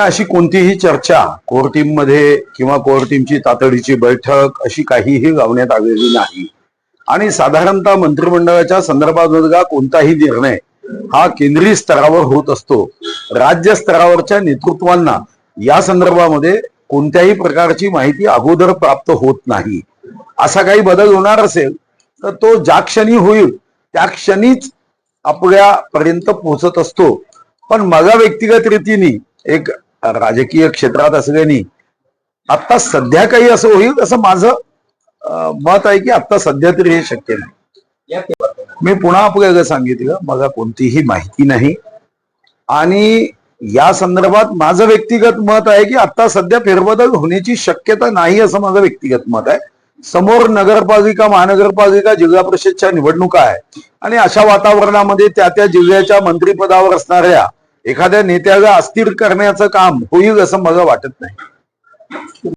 अशी कोणतीही चर्चा कोर टीममध्ये किंवा कोर टीमची तातडीची बैठक अशी काहीही लावण्यात आलेली नाही. आणि साधारणतः मंत्रिमंडळाच्या संदर्भात कोणताही निर्णय हा केंद्रीय स्तरावर होत असतो. राज्य स्तरावरच्या नेतृत्वांना या संदर्भामध्ये कोणत्याही प्रकारची माहिती अगोदर प्राप्त होत नाही. असा काही बदल होणार असेल तर तो ज्या क्षणी होईल त्या क्षणीच आपल्यापर्यंत पोहोचत असतो. पण माझा व्यक्तिगत रीतीने एक राजकीय क्षेत्रात असल्याने आता सध्या काही असं होईल असं माझं मत आहे की आता सध्या तरी हे शक्य नाही. मी पुन्हा आपल्याला सांगितलं मला कोणतीही माहिती नाही. आणि या संदर्भात माझं व्यक्तिगत मत आहे की आता सध्या फेरबदल होण्याची शक्यता नाही असं माझं व्यक्तिगत मत आहे. समोर नगरपालिका महानगरपालिका जिल्हा परिषदच्या निवडणुका आहे. आणि अशा वातावरणामध्ये त्या त्या जिल्ह्याच्या मंत्रिपदावर असणाऱ्या एखाद्या नेत्याला अस्थिर करण्याचं काम होईल असं मला वाटत नाही.